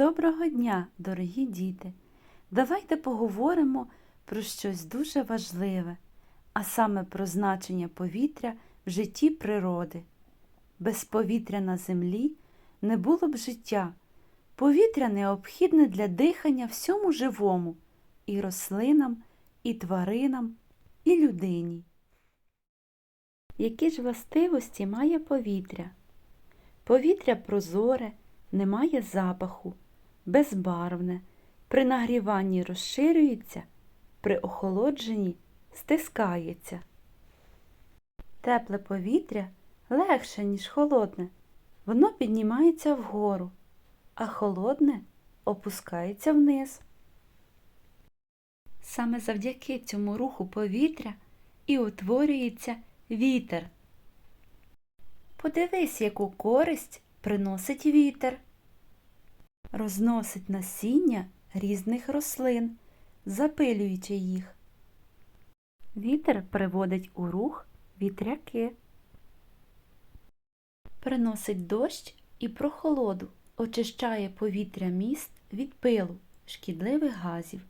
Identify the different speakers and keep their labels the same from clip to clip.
Speaker 1: Доброго дня, дорогі діти! Давайте поговоримо про щось дуже важливе, а саме про значення повітря в житті природи. Без повітря на землі не було б життя. Повітря необхідне для дихання всьому живому і рослинам, і тваринам, і людині. Які ж властивості має повітря? Повітря прозоре, не має запаху, безбарвне, при нагріванні розширюється, при охолодженні стискається. Тепле повітря легше, ніж холодне, воно піднімається вгору, а холодне опускається вниз. Саме завдяки цьому руху повітря і утворюється вітер. Подивись, яку користь приносить вітер. Розносить насіння різних рослин, запилюючи їх. Вітер приводить у рух вітряки. Приносить дощ і прохолоду, очищає повітря міст від пилу, шкідливих газів.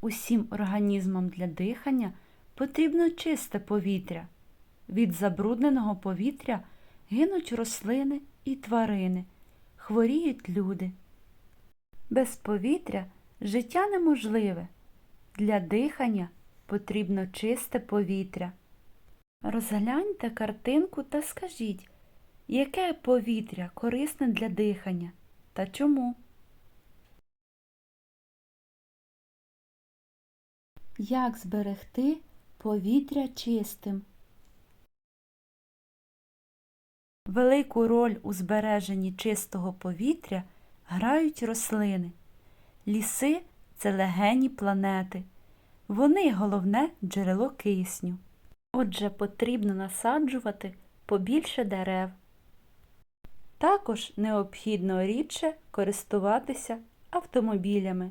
Speaker 1: Усім організмам для дихання потрібно чисте повітря. Від забрудненого повітря гинуть рослини і тварини, хворіють люди. Без повітря життя неможливе. Для дихання потрібно чисте повітря. Розгляньте картинку та скажіть, яке повітря корисне для дихання та чому? Як зберегти повітря чистим? Велику роль у збереженні чистого повітря грають рослини. Ліси це легені планети. Вони головне джерело кисню. Отже, потрібно насаджувати побільше дерев. Також необхідно рідше користуватися автомобілями,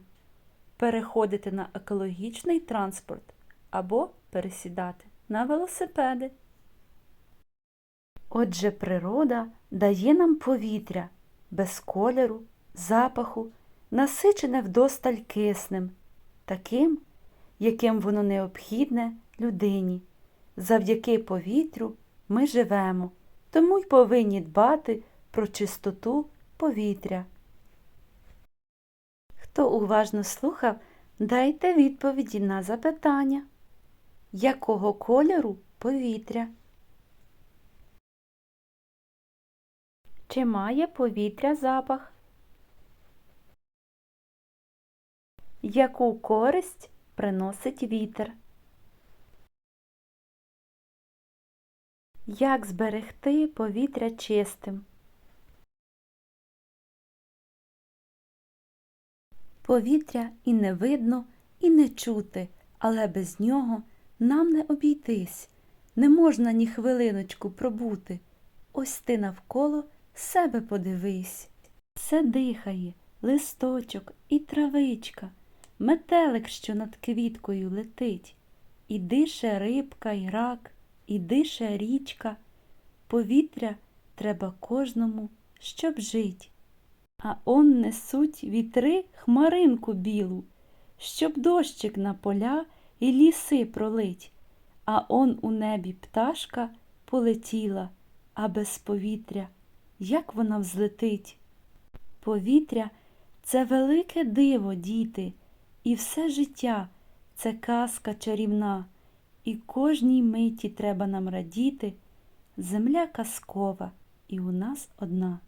Speaker 1: переходити на екологічний транспорт або пересідати на велосипеди. Отже, природа дає нам повітря без кольору, запаху, насичене вдосталь киснем, таким, яким воно необхідне людині. Завдяки повітрю ми живемо, тому й повинні дбати про чистоту повітря. Хто уважно слухав, дайте відповіді на запитання. Якого кольору повітря? Чи має повітря запах? Яку користь приносить вітер? Як зберегти повітря чистим? Повітря і не видно, і не чути, але без нього нам не обійтись. Не можна ні хвилиночку пробути. Ось ти навколо себе подивись. Все дихає, листочок і травичка, метелик, що над квіткою летить, і дише рибка й рак, і дише річка. Повітря треба кожному, щоб жить. А он несуть вітри хмаринку білу, щоб дощик на поля і ліси пролить. А он у небі пташка полетіла, а без повітря як вона взлетить. Повітря це велике диво, діти, і все життя це казка чарівна, і кожній миті треба нам радіти. Земля казкова і у нас одна.